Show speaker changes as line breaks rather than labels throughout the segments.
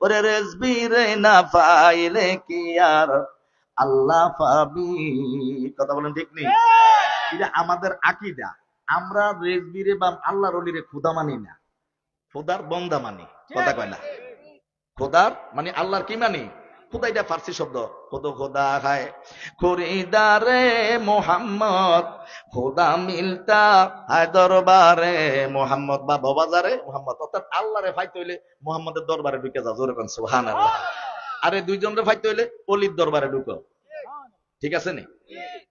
ওরে রেজবি রে না পাইলে কি আর? আল্লাহ পাবি কথা বলেন ঠিক নেই? এটা আমাদের আকিদা। আমরা রেজবিরে বা আল্লাহ রলি রে খুদা মানি না। খোদার বন্দা মানি। কথা কয় না? খোদার মানে আল্লাহর কি মানি? খোদা এটা ফার্সি শব্দ? খোদ খোদা হায়। খরিদারে মোহাম্মদ খোদা মিলতা হায় দরবারে মোহাম্মদ বা বাবাজারে মোহাম্মদ। অর্থাৎ আল্লাহরে ফাইতে হইলে মোহাম্মদের দরবারে ঢুকে যাও জোরে কোন সুবহান আল্লাহ আরে দুইজন রে ফাইতে হইলে অলির দরবারে ঢুকো। ঠিক আছে নি?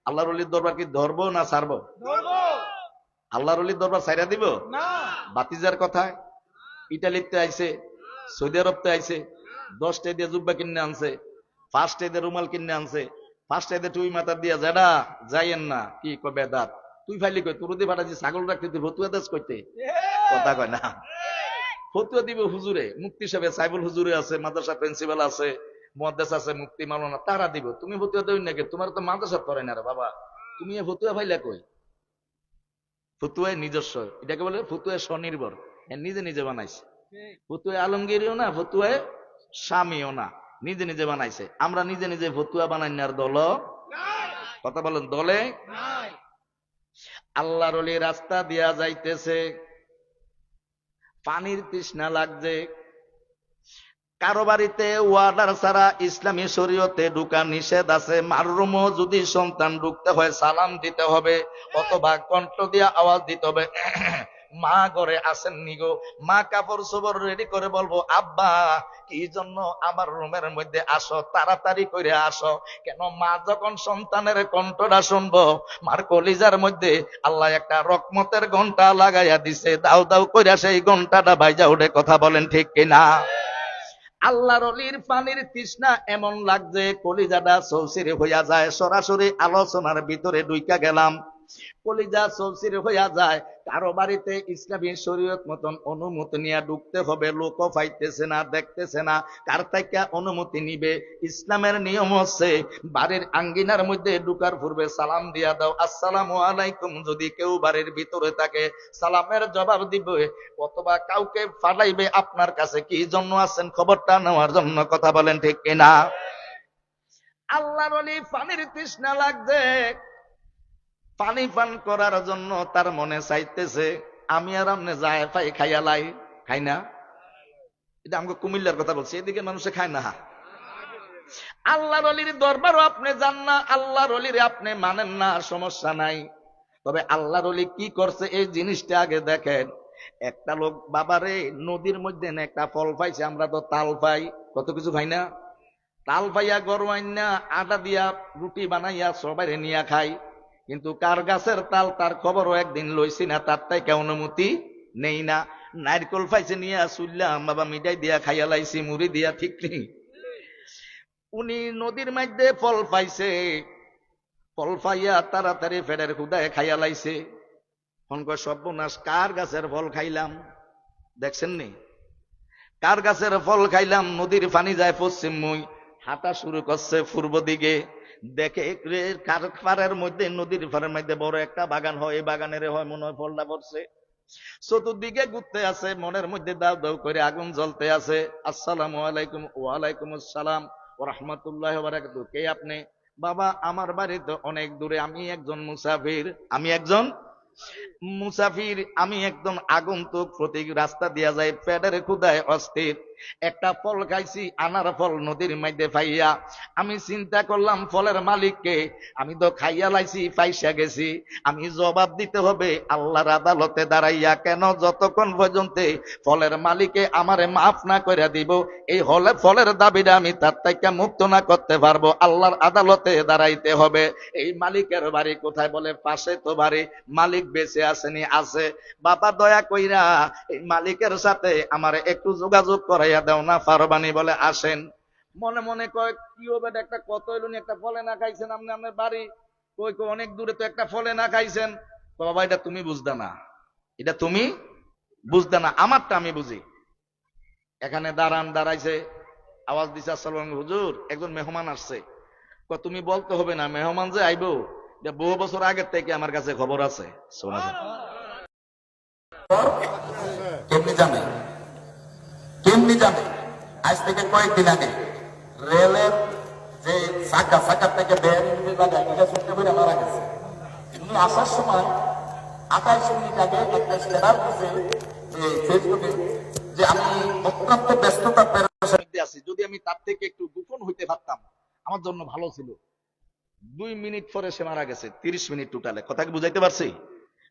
আল্লাহর অলির দরবার কি ধরবো না ছাড়বো? আল্লাহর অলির দরবার ছাইরা দিব? বাতিজার কথায় ইটালিতে আইছে সৌদি আরবতে আইছে দশটা দিয়ে জুব্বা কিনে আনছে ফার্স্ট দিয়ে রুমাল কিনে আনছে ফার্স্ট দিয়ে টুই মাথা দিয়া জেডা যাইয়েন না কি কবে দাঁত? তুই ফাইলি কই? তোর দিয়ে ফাটাছি ছাগল রাখতে তুই ফতুয়া দাস কইতে। কথা কয় না। ফতুয়া দিব হুজুরে মুক্তি সাহেব সাইবুল হুজুরে আছে মাদ্রাসা প্রিন্সিপাল আছে মহাদেশ আছে মুক্তি মালানা তারা দিব। তুমি ফতুয়া দেই নাকি? তোমার তো মাদ্রাসা করে না রে বাবা। তুমি এ ফতুয়া ফাইলা কই? ফতুয়ায় নিজস্ব এটাকে বলে ফতুয়ায় স্বনির্ভর। এ নিজে নিজে বানাইছে। ফতুয়ায় আলমগিরিও না ফতুয়ায় স্বামীও না নিজে নিজে বানাইছে। আমরা নিজে নিজে ফতুয়া বানাই না দল কথা বলেন দলে? আল্লাহর রাস্তা দিয়া যাইতেছে। পানির তৃষ্ণা লাগছে। কারও বাড়িতে ওয়ার্ডার ছাড়া ইসলামী শরীয়তে ঢুকা নিষেধ আছে। মাররুমও যদি সন্তান ঢুকতে হয় সালাম দিতে হবে অথবা কণ্ঠ দিয়া আওয়াজ দিতে হবে। মা ঘরে আসেন নিগো মা কাপড় চোপড় রেডি করে বলব, আব্বা, কি জন্য আমার রুমের মধ্যে আসো? তাড়াতাড়ি করে আসো। কেন মা যখন সন্তানের কণ্ঠটা শুনব, মার কলিজার মধ্যে আল্লাহ একটা রকমতের ঘণ্টা লাগাইয়া দিছে। দাও দাও কইরা সেই ঘন্টাটা ভাইজা উঠে কথা বলেন ঠিক কিনা? আল্লাহর অলির পানির তৃষ্ণা এমন লাগছে, কলিজাটা সৌসিরে হইয়া যায়। সরাসরি আলোচনার ভিতরে ঢুইকা গেলাম। কলিজা সৌসির হইয়া যায়। কারও বাড়িতে ইসলামী শরীয়ত মতন অনুমতি নিয়ে ঢুকতে হবে, লোক পাইতেছে না, দেখতেছে না। কার থেকে অনুমতি নিবে? ইসলামের নিয়ম হচ্ছে, বাড়ির আঙ্গিনার মধ্যে ঢুকার পূর্বে সালাম দিয়া দাও। আসসালামু আলাইকুম, যদি কেউ বাড়ির ভিতরে থাকে, সালামের জবাব দিবে। অথবা কাউকে ফালাইবে, আপনার কাছে কি জন্য আছেন, খবরটা নেওয়ার জন্য কথা বলেন ঠিক কিনা? আল্লাহর পানির তৃষ্ণা লাগছে। পানি পান করার জন্য তার মনে চাইতেছে, আমি আর আমনে যায় পাই খাইয়া লাই, খাই না? এটা আমাকে কুমিল্লার কথা বলছি, এদিকে মানুষে খায় না। আল্লাহর অলির দরবারও আপনি যান না, আল্লাহর অলির আপনি মানেন না, সমস্যা নাই। তবে আল্লাহর অলি কি করছে, এই জিনিসটা আগে দেখেন। একটা লোক, বাবারে, নদীর মধ্যে একটা ফল পাইছে, আমরা তো তাল পাই। কত কিছু খাই না? তাল পাইয়া গরমাইন না আটা দিয়া রুটি বানাইয়া সবাই নিয়া খাই। কিন্তু কার গাছের তাল তার খবরও একদিন লইছি না, তার তাই অনুমতি নেই না। নারকল পাইছে নিয়ে শুনলাম বাবা মিঠাই দিয়া খাইয়া লাইছি, মুড়ি দিয়া ঠিক নেই। উনি নদীর মধ্যে ফল পাইছে, ফল পাইয়া তাড়াতাড়ি ফেরের খুদায় খাইয়া লাইছে। ফোন কয় সর্বনাশ, কার গাছের ফল খাইলাম? দেখছেন নি? কার গাছের ফল খাইলাম? নদীর পানি যায় পশ্চিম মুই, হাঁটা শুরু করছে পূর্ব দিকে। দেখে পাড়ের মধ্যে, নদীর পাড়ের মধ্যে বড় একটা বাগান হয়। এই বাগানের হয়, মনে হয় ফলটা পড়ছে। চতুর্দিকে ঘুরতে আছে মনের মধ্যে দাও দাও করে আগুন জ্বলতে আছে আসসালাম আলাইকুম, ওয়ালাইকুম আসসালাম ও রহমতুল্লাহ কে আপনি? বাবা, আমার বাড়ি তো অনেক দূরে। আমি একজন মুসাফির। আমি একজন মুসাফির। আমি একদম আগন্তুক প্রতীক রাস্তা দিয়া যায় পেটের ক্ষুদায় অস্থির। একটা ফল খাইছি, আনার ফল নদীর মধ্যে পাইয়া আমি চিন্তা করলাম, ফলের মালিককে আমি তো খাইয়া লাইছি, পাইসা গেছি। আমি জবাব দিতে হবে, আল্লাহর আদালতে দাঁড়াইয়া কেন যতক্ষণ পর্যন্ত ফলের মালিকে আমারে মাফ না করে দিব, এই হলে ফলের দাবিটা আমি তার থেকে মুক্ত না করতে পারব। আল্লাহর আদালতে দাঁড়াইতে হবে। এই মালিকের বাড়ি কোথায় বলে? পাশে তো বাড়ি। মালিক বেঁচে আসেনি, আছে। বাবা, দয়া কইরা এই মালিকের সাথে আমার একটু যোগাযোগ করাইয়া দাও না, ফারবানি বলে আসেন। মনে মনে কয়, কি হবে একটা কত এলুনি একটা ফলে না খাইছেন আপনি আপনার বাড়ি? কই কই, অনেক দূরে তো একটা ফলে না খাইছেন। বাবা, এটা তুমি বুঝতে না। এটা তুমি বুঝতে না, আমারটা আমি বুঝি। এখানে দাঁড়ান, দাঁড়াইছে, আওয়াজ দিছে, আসসালাম হুজুর, একজন মেহমান আসছে। তুমি বলতে হবে না, মেহমান যে আইবো, এটা বহু বছর আগের থেকে আমার কাছে খবর আছে। কেমনি জানে? কেমনি জানে
আজ থেকে কয়েকদিন আগে রেলের যে চাকা চাকা থেকে মারা গেছে। আসার সময় মিনিট আগে একটা ফেসবুকে যে আমি অত্যন্ত ব্যস্ততা
আছি, যদি আমি তার থেকে একটু গোপন হইতে পারতাম, আমার জন্য ভালো ছিল। দুই মিনিট পরে সে মারা গেছে, তিরিশ মিনিট টোটালে। কথা কি বুঝাইতে পারছি?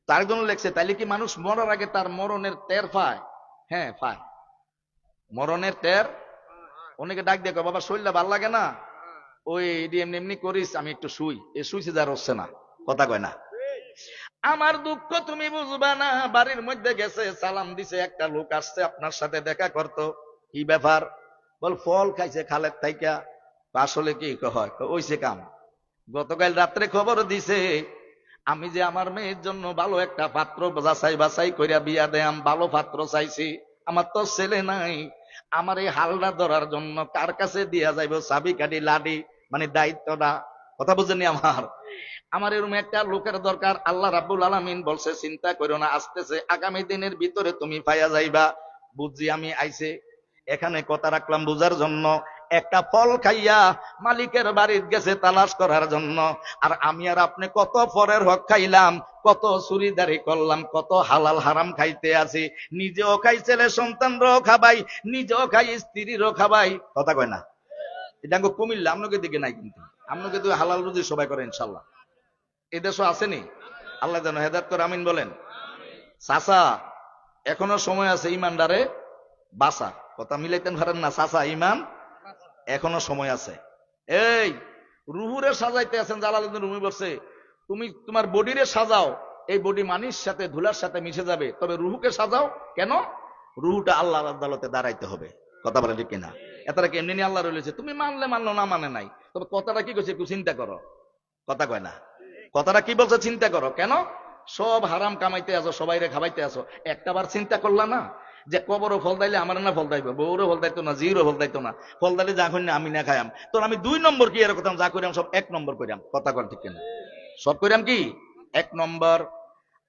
তার জন্য লেখছে, তাইলে কি মানুষ মরার আগে তার মরণের টের পায়? হ্যাঁ পায়। মরণের টের? অনেকে ডাক দেখো বাবা, শরীরটা ভালো লাগে না? ওই এমনি এমনি করিস, আমি একটু শুই। এ শুইছে যার হচ্ছে না, কথা কয় না। আমার দুঃখ তুমি বুঝবা না, বাড়ির মধ্যে গেছে, সালাম দিছে, একটা লোক আসছে আপনার সাথে দেখা করতো। কি ব্যাপার? বল, ফল খাইছে খালের থাইকা। আসলে কি হয় ওইসে কাম। গতকাল রাত্রে খবর দিছে, আমি যে আমার মেয়ের জন্য ভালো একটা পাত্র যাচাই বাছাই কইরা বিয়া দেয়াম, ভালো পাত্র চাইছি। আমার তো ছেলে নাই আমার এই হালটা ধরার জন্য কার কাছে দিয়া যাইব? চাবি কাটি লাডি মানে দায়িত্বটা? কথা বুঝেনি আমার? আমার এরকম একটা লোকের দরকার, আল্লাহ রাব্বুল আলামিন বলছে, চিন্তা করো না, আসতেছে, আগামী দিনের ভিতরে তুমি পাইয়া যাইবা। বুঝছি আমি আইছে। এখানে কথা রাখলাম বুঝার জন্য। একটা ফল খাইয়া মালিকের বাড়ির গেছে তালাশ করার জন্য। আর আমি আর আপনি কত ফরের হক খাইলাম কত চুরিদারি করলাম, কত হালাল হারাম খাইতে আছি। নিজেও খাই, ছেলে সন্তানরাও খাবাই, নিজেও খাই, স্ত্রীরও খাবাই। কথা কয় না? এটা কুমিল্লা, আপনাকে দিকে নাই কিন্তু। আপনাকে তো হালাল রুজি সবাই করে, ইনশাল্লাহ। এদেশও আসেনি? আল্লাহ যেন হেদাত করে, আমিন বলেন। চাচা, এখনও সময় আছে ইমানদারে বাসা কথা মিলাইতেন পারেন না, চাচা, ইমান এখনও সময় আছে। এই, রুহুরে সাজাইতে আছেন জালালুদ্দিন রুমি বলছে তুমি তোমার বডিরে সাজাও। এই বডি মানির সাথে ধুলার সাথে মিশে যাবে। তবে রুহুকে সাজাও। কেন? রুহুটা আল্লাহর আদালতে দাঁড়াইতে হবে। কথা বলে ঠিক কিনা? এতারা কেমনি নিয়ে আল্লাহ রয়েছে। তুমি মানলে মানলো, না মানে নাই। তবে কথাটা কি কইছে একটু চিন্তা করো। কথা কয় না। কথাটা কি বলছে চিন্তা করো। কেন? সব হারাম কামাইতে আসো সবাই খাবাইতে আসো। একটা বার চিন্তা করলা না যে কবরও ফল দাইলে আমার না ফল দাইবে, বউরও ফল দাইতো না, জিরও ফল দাইতো না। ফল দাইলে যা করি না, আমি না খাইয়াম। তো আমি দুই নম্বর কি এরকম যা করিয়াম সব এক নম্বর করিয়াম। কথা কর ঠিক কিনা? সব করিয়াম কি? এক নম্বর,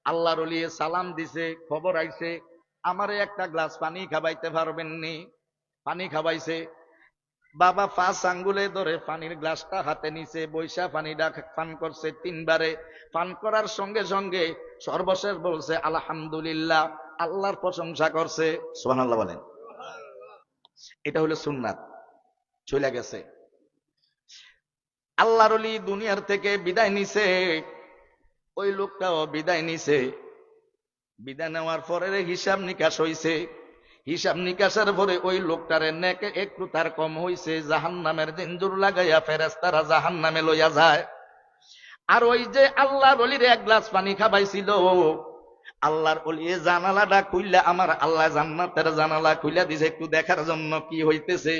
আল্লাহ রলিয়ে সালাম দিছে, খবর আইছে, আমারে একটা গ্লাস পানি খাবাইতে পারবেন নি পানি খাবাইছে। বাবা পাঁচ আঙ্গুলে ধরে পানির গ্লাসটা হাতে নিছে, বৈশা পানিটা পান করছে তিনবারে। পান করার সঙ্গে সঙ্গে সর্বশেষ বলছে, আলহামদুলিল্লাহ, আল্লাহর প্রশংসা করছে। সোহান বলেন। এটা হলো সুন্নাত। চলে গেছে। আল্লাহর অলি দুনিয়ার থেকে বিদায় নিছে। ওই লোকটাও বিদায় নিছে। বিদায় নেওয়ার পরে হিসাব নিকাশ হইছে। হিসাব নিকাশের পরে ওই লোকটারে নেকে একটু তার কম হইছে। জাহান নামের দিনজুর লাগাইয়া ফেরেস্তারা জাহান নামে লইয়া যায়। আর ওই যে আল্লাহর এক গ্লাস পানি খাবাইছিল আল্লাহর অলিয়ে জানালাটা খুললে আমার আল্লাহ জান্নাতের জানালা খুলে দিছে, একটু দেখার জন্য কি হইতেছে?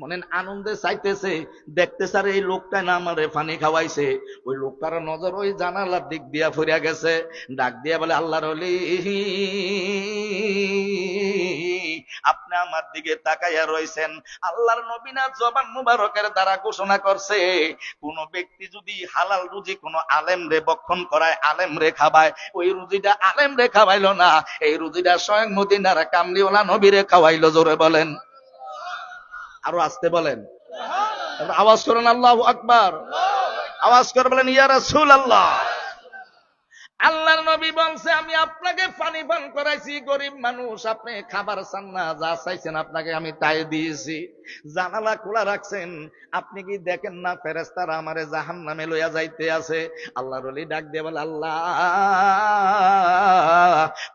মনে আনন্দে চাইতেছে দেখতে স্যার এই লোকটা না আমারে পানি খাওয়াইছে। ওই লোকটার নজর ওই জানালার দিক দিয়া ফুরিয়া গেছে। ডাক দিয়া বলে, আল্লাহর অলি আপনি আমার দিকে তাকাইয়া রয়েছেন আল্লাহর নবীনা জবান মুবারকের দ্বারা ঘোষণা করছে, কোন ব্যক্তি যদি হালাল রুজি কোন আলেম রে বক্ষণ করায়, আলেম রে খাবায় ওই রুজিটা আলেম রে খাওয়াইলো না, এই রুজিটা স্বয়ং মদিনার কামলিওয়ালা নবী রে খাওয়াইলো, জোরে বলেন। আরও আসতে বলেন। আওয়াজ করেন আল্লাহ আকবার। আওয়াজ করে বলেন, ইয়া রাসূল আল্লাহ আল্লাহর নবী বলছে, আমি আপনাকে পানি পান করাইছি, গরিব মানুষ। আপনি খাবার চান না, যা চাইছেন আপনাকে আমি তাই দিয়েছি। জানালা খোলা রাখছেন। আপনি কি দেখেন না ফেরেস্তারা আমারে জাহান নামে লইয়া যাইতে আছে? আল্লাহর অলি ডাক দিয়ে বলে, আল্লাহ,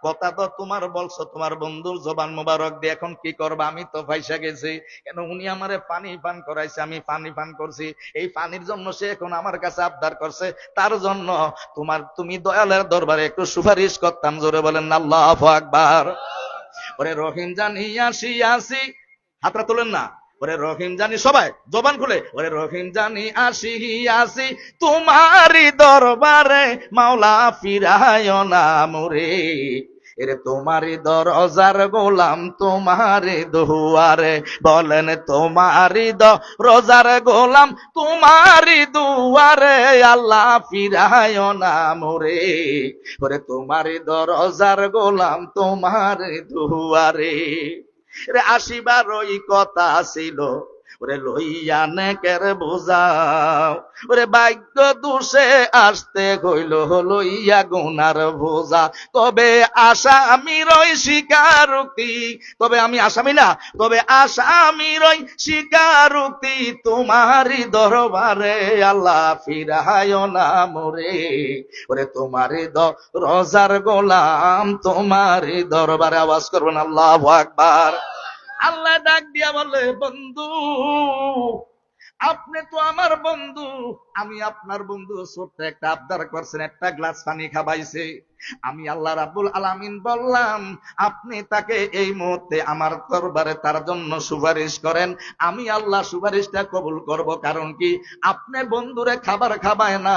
কথা তো তোমার বলছো, তোমার বন্ধুর জবান মোবারক দিয়ে এখন কি করবা? আমি তো পয়সা গেছি। কেন উনি আমারে পানি পান করাইছে? আমি পানি পান করছি। এই পানির জন্য সে এখন আমার কাছে আবদার করছে। তার জন্য তোমার, তুমি দয়ালের দরবারে একটু সুপারিশ করতাম, জোরে বলেন, আল্লাহ আকবার। ওরে রহিম জানি আসি আসি। হাতটা তোলেন না। ওরে রহিম জানি, সবাই, জবান খুলে। ওরে রহিম জানি আসি আসি। তোমারই দরবারে মাওলা ফিরায় না মোরে। এরে তোমারই দরজার গোলাম তোমারই দুয়ারে, বলেন তোমারই দরজার গোলাম তোমারই দুয়ারে, আল্লাহ ফিরায় না মোরে। ওরে তোমারই দরজার গোলাম তোমারই দুয়ারে। রে আসিবার ওই কথা ছিল ওরে লইয়া নেকের বোঝাও। ওরে ভাগ্য দোষে আসতে হইল লইয়া গুনার বোঝা। তবে আসামি রই স্বীকারোক্তি। তবে আমি আসামি না, তবে আসামি রই স্বীকারোক্তি। তোমারই দরবারে আল্লাহ ফিরায় না মোরে। ওরে তোমারই রজার গোলাম, তোমারই দরবারে আওয়াজ করবেন আল্লাহ আকবার। আল্লাহ ডাক দিয়া বলে, বন্ধু, আপনি তো আমার বন্ধু। আমি আপনার বন্ধু, ছোট্ট একটা আবদার করছেন, একটা গ্লাস পানি খাবাইছে। আমি আল্লাহ রাব্বুল আলামিন বললাম, আপনি তাকে এই মুহূর্তে আমার দরবারে তার জন্য সুপারিশ করেন। আমি আল্লাহ সুপারিশটা কবুল করব, কারণ কি? আপনি বন্ধুরে খাবার খাবায় না।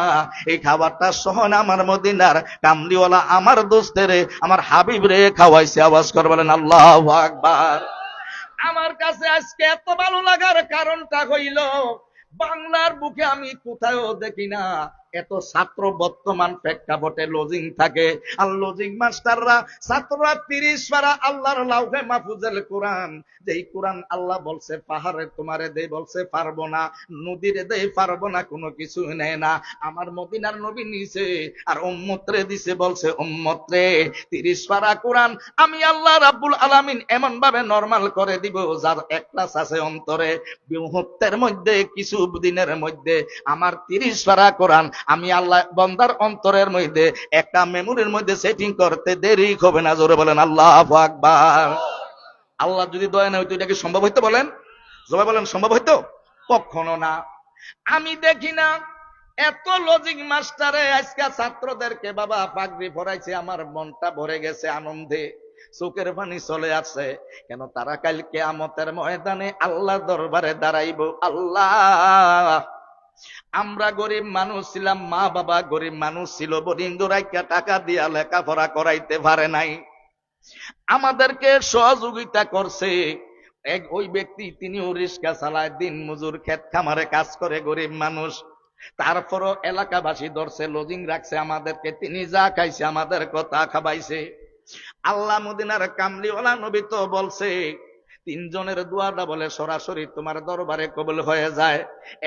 এই খাবারটা সহন আমার মদিনার কামলিওয়ালা আমার দোস্তেরে, আমার হাবিব রে খাওয়াইছে। আওয়াজ করবেন আল্লাহ আকবার। আমার কাছে আজকে এত ভালো লাগার কারণটা হইল বাংলার বুকে আমি কোথাও দেখি না। এত ছাত্র বর্তমান প্রেক্ষাপটে লজিং থাকে। আর লজিং মাস্টাররা ছাত্ররা তিরিশ পারা আল্লাহর লাউহে মাহফুজেল কোরআন। যেই কোরআন আল্লাহ বলছে, পাহাড়ে তোমারে দে, বলছে, পারব না, নদীরে দে, পারব না, কোনো কিছু নেয় না। আমার মদিনার নবী নিছে, আর উম্মতরে দিছে, বলছে, উম্মতরে, তিরিশ পারা কোরআন আমি আল্লাহ রাব্বুল আলামিন এমন ভাবে নরমাল করে দিব, যার এক ক্লাস আছে অন্তরে। মুহূর্তের মধ্যে, কিছু দিনের মধ্যে, আমার তিরিশ পারা কোরআন আমি আল্লাহ বন্দার অন্তরের মধ্যে, একটা মেমোরির মধ্যে সেটিং করতে দেরি হবে না। জোরে বলেন, আল্লাহ আকবার। আল্লাহ যদি দয়া না হইতো, এটা কি সম্ভব হইতো বলেন? সবাই বলেন, সম্ভব হইতো? কখনো না। আমি দেখি না, এত লজিক মাস্টারে আজকে ছাত্রদেরকে বাবা পাগড়ি ভরাইছে, আমার মনটা ভরে গেছে আনন্দে। চোখের পানি চলে আছে কেন তারা কালকে আমতের ময়দানে আল্লাহ দরবারে দাঁড়াইব? আল্লাহ! আমরা গরিব মানুষ ছিলাম, মা বাবা গরিব মানুষ ছিল বরিন্দ রাইকা টাকা দিয়া লেখাপড়া করাইতে পারে নাই। আমাদেরকে সহযোগিতা করছে। এক ওই ব্যক্তি, তিনিও রিস্কা চালায়, দিন মজুর ক্ষেত খামারে কাজ করে, গরিব মানুষ। তারপরও এলাকাবাসী ধরছে লজিং রাখছে আমাদেরকে, তিনি যা খাইছে আমাদের কথা খাবাইছে। আল্লাহ মদিনার কামলিওয়ালা নবী তো বলছে তিনজনের দোয়াটা বলে, সরাসরি তোমার দরবারে কবল হয়ে যায়।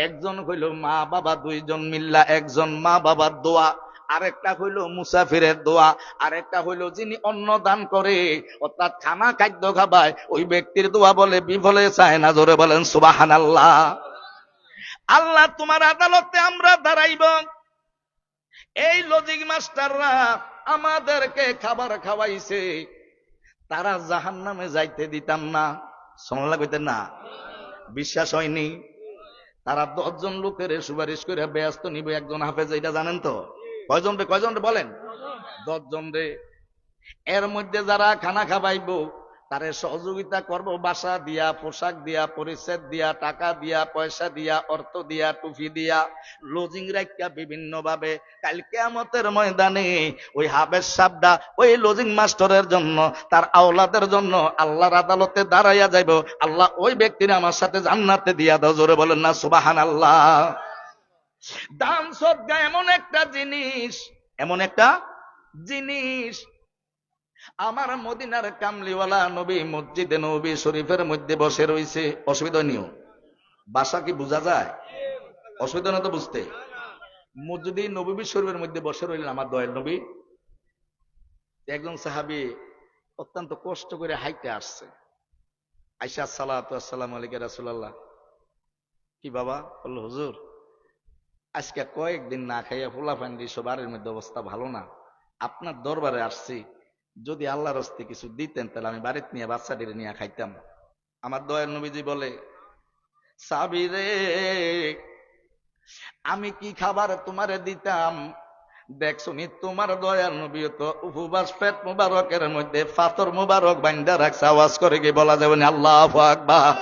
একজন হইল মা বাবা, দুইজন মিল্লা, একজন মা বাবার দোয়া। আরেকটা হইল মুসাফিরের দোয়া। আরেকটা হইল যিনি অন্ন দান করে, অর্থাৎ খানা খাদ্য খাবায়, ওই ব্যক্তির দোয়া বলে, বিফলে চায় না, জোরে বলেন সুবাহান আল্লাহ আল্লাহ তোমার আদালতে আমরা দাঁড়াইব। এই লজিক মাস্টাররা আমাদেরকে খাবার খাওয়াইছে। তারা জাহান নামে যাইতে দিতাম না। সমলা কইতেন, না, বিশ্বাস হয়নি। তারা দশজন লোকের সুপারিশ করে ব্যস্ত নিবে একজন হাফেজ এটা জানেন তো? কয়জন রে কয়জন রে বলেন? দশজন রে। এর মধ্যে যারা খানা খাবাইবো তারে সহযোগিতা করব, বাসা দিয়া, পোশাক দিয়া, পরিচ্ছেদ দিয়া, টাকা দিয়া, পয়সা দিয়া, অর্থ দিয়া টুফি দিয়া, লজিং রাখিয়া বিভিন্ন ভাবে কাল কেয়ামতের ময়দানে ওই হাবের সাবডা, ওই লজিং মাস্টারের জন্য, তার আওলাদের জন্য আল্লাহর আদালতে দাঁড়াইয়া যাইব। আল্লাহ ওই ব্যক্তির আমার সাথে জান্নাতে দিয়া দাও, জোরে বলেন না সুবাহান আল্লাহ দান সদ্গা এমন একটা জিনিস, এমন একটা জিনিস আমার মদিনার কামলিওয়ালা নবী মসজিদে নবী শরীফের মধ্যে বসে রয়েছে। অসুবিধা নিও। বাসা কি বোঝা যায়? অসুবিধা না তো বুঝতে? মসজিদে নবী শরীফের মধ্যে বসে রইলেন আমার দয়ের নবী। একজন সাহাবি অত্যন্ত কষ্ট করে হাইতে আসছে। আইসা সালাম আলিকা রাসুল্লাহ কি বাবা? বলল, হুজুর, আজকে কয়েকদিন না খাইয়া ফুলা ফান্ডি সবার মধ্যে অবস্থা ভালো না। আপনার দরবারে আসছি। যদি আল্লাহর হস্তে কিছু দিতেন, তাহলে আমি বাড়িতে নিয়ে বাচ্চাটির নিয়ে খাইতাম। আমার দয়ার নবীজি বলে সাবি রে আমি কি খাবার তোমারে দিতাম? দেখছনি তোমার দয়ার নবী তো উপবাস, পেট মুবারকের মধ্যে ফাতর মুবারক বান্দা রাখছে, আওয়াজ করে কি বলা যাবে আল্লাহ আকবার।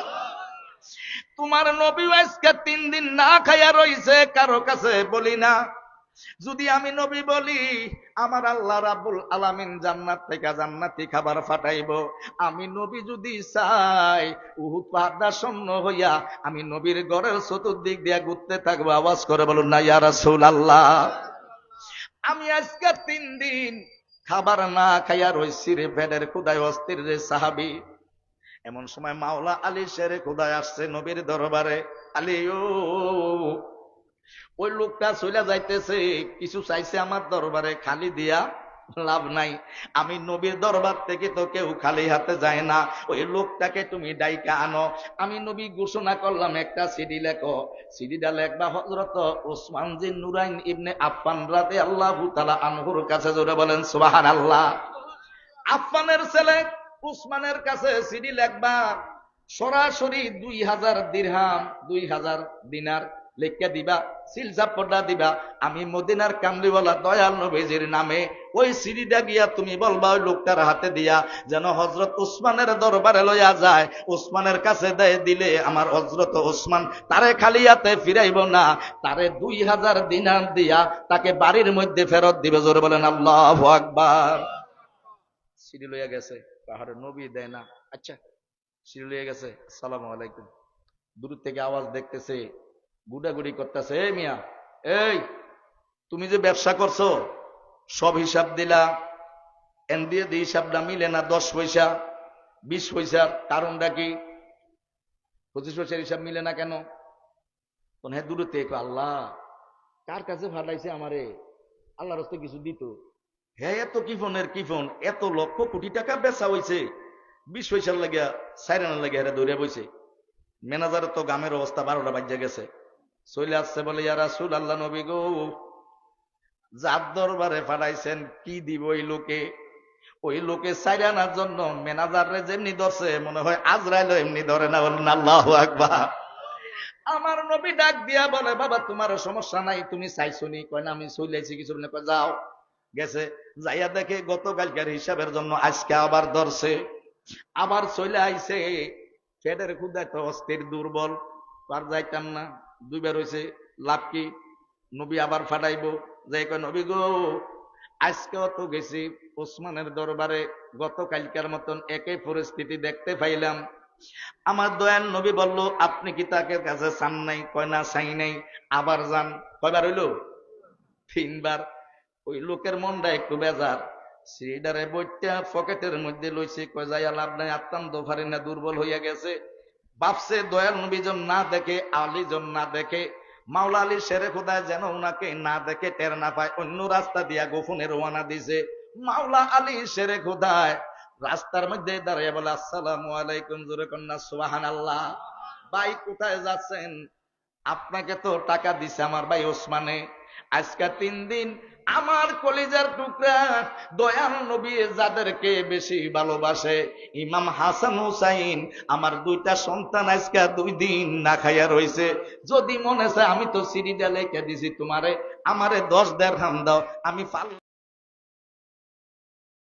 তোমার নবী আজকে তিন দিন না খাইয়া রইছে, কারও কাছে বলি না। যদি আমি নবী বলি, আমার আল্লাহ রাব্বুল আলামিন জান্নাত থেকে জান্নাতি খাবার ফাটাইব। আমি নবী যদি চাই, উহুদ পাহাড়টা শূন্য হইয়া আমি নবীর ঘরের চতুর্দিক দিয়া ঘুরতে থাকব। আওয়াজ করে বলুন না, ইয়া রাসূলুল্লাহ। আমি আজকে তিন দিন খাবার না খাইয়া রইছি রে পেটের খুদায় অস্থির রে সাহাবি। এমন সময় মাওলা আলী শেরে খোদায় আসছে নবীর দরবারে। আলী ও ওই লোকটা চলে যাইতেছে, কিছু চাইছে আমার দরবারে, খালি দিয়া লাভ নাই। আমি নবীর দরবার থেকে তো কেউ খালি হাতে যায় না। ওই লোকটাকে তুমি ডাইকা আনো। আমি নবী ঘোষণা করলাম, একটা সিডি লেখো। সিডিটা লেখবা হজরত ওসমান জিন নুরাইন ইবনে আফফান রাতে আল্লাহ তালা আনহুর কাছে জোরে বলেন সুবাহান আল্লাহ আফফানের ছেলে উসমানের কাছে সিডি লেখবা, সরাসরি দুই হাজার দিরহাম, দুই হাজার দিনার লেখা দিবা সিলচাপটা দিবা। আমি মদিনার কামলিওয়ালা দয়াল নবীজির নামে ওই সিঁড়িটা গিয়া তুমি বলবা, ওই লোকটার হাতে দিয়া যেন হজরত উসমানের দরবারে লইয়া যায়। উসমানের কাছে দেয়, দিলে আমার হজরত উসমান তারে খালি হাতে ফিরাইব না, তারে দুই হাজার দিনার দিয়া তাকে বাড়ির মধ্যে ফেরত দিবে। জোর বলেন, আল্লাহ আকবার। সিঁড়ি লইয়া গেছে পাহাড়ে নবী দেয় না। আচ্ছা সিঁড়ি লইয়া গেছে সালাম আলাইকুম। দূর থেকে আওয়াজ দেখতেছে গুডাগুডি করতেছে, এই মিয়া, এই, তুমি যে ব্যবসা করছ, সব হিসাব দিলা এন দিয়ে দিয়ে হিসাবটা মিলে না দশ পয়সা, বিশ পয়সার কারণটা কি? পঁচিশ পয়সার হিসাব মিলে না কেন? তখন হ্যাঁ দূরে থেকে আল্লাহ, কার কাছে ফাটাইছে আমারে? আল্লাহর হস্তে কিছু দিত? হ্যাঁ এত কিফনের কিফন এত লক্ষ কোটি টাকা বেচা হয়েছে বিশ পয়সার লাগিয়া, সাইরানের লাগিয়া হেরা দৌড়ে বইছে। ম্যানেজারের তো গামের অবস্থা বারোটা বাজ্যা গেছে। চলে আসছে বলে, ইয়া রাসূল আল্লাহ নবী গো, যার দরবারে পাঠাইছেন, কি দিব ওই লোকে? ওই লোকে সাইড আনার জন্য ম্যানেজারে যেমনি ধরছে, মনে হয় আজরাইল এমনি ধরে না, বলেন আল্লাহ আকবার। আমার নবী ডাক দিয়া বলে, বাবা তোমার সমস্যা নাই, তুমি চাইছো নি কয়, না, আমি চলেছি কিছু কয় যাও। গেছে, যাইয়া দেখে গতকালকার হিসাবের জন্য আজকে আবার ধরছে। আবার চলে আইছে। পেটের ক্ষুদায় তো অস্থির, দুর্বল আর যাইতাম না। দুইবার হয়েছে লাভ কি? নবী আবার ফাটাইবো। যাই কয়, নবী গো, আজকেও তো গেছি ওসমানের দরবারে, গতকালকার মতন একই পরিস্থিতি দেখতে পাইলাম। আমার দয়ান নবী বলল, আপনি কি তাকে কাছে চান নাই? কয়, না, চাই নাই। আবার যান। কয়বার হইল? তিনবার। ওই লোকের মনটা একটু বেজার। সিডারে বইটা পকেটের মধ্যে লইছে। কয় যাই লাভ নাই আত্মান দোফারি না দুর্বল হইয়া গেছে। বাপসে দয়াল নবীজন না দেখে, আলীজন না দেখে, মাওলা আলী শেরে খোদায় যেন উনাকে না দেখে, টের না পায়, অন্য রাস্তা দিয়া গোপনে রওনা দিছে। মাওলা আলী শেরে খোদায় রাস্তার মধ্যে দাঁড়িয়ে বলে, আসসালামু আলাইকুম জোরে কন্যা সুবাহান আল্লাহ ভাই কোথায় যাচ্ছেন? আপনাকে তো টাকা দিছে আমার ভাই ওসমানে। আজকে তিন দিন আমার কলিজার টুকরা দয়াল নবী যাদেরকে বেশি ভালোবাসে, ইমাম হাসান হুসাইন, আমার দুইটা সন্তান আজকে দুই দিন না খাইয়া রয়েছে যদি মনে চায় আমি তো সিঁড়িটা লেখে দিছি তোমারে, আমারে দশ দেড় হাম দাও, আমি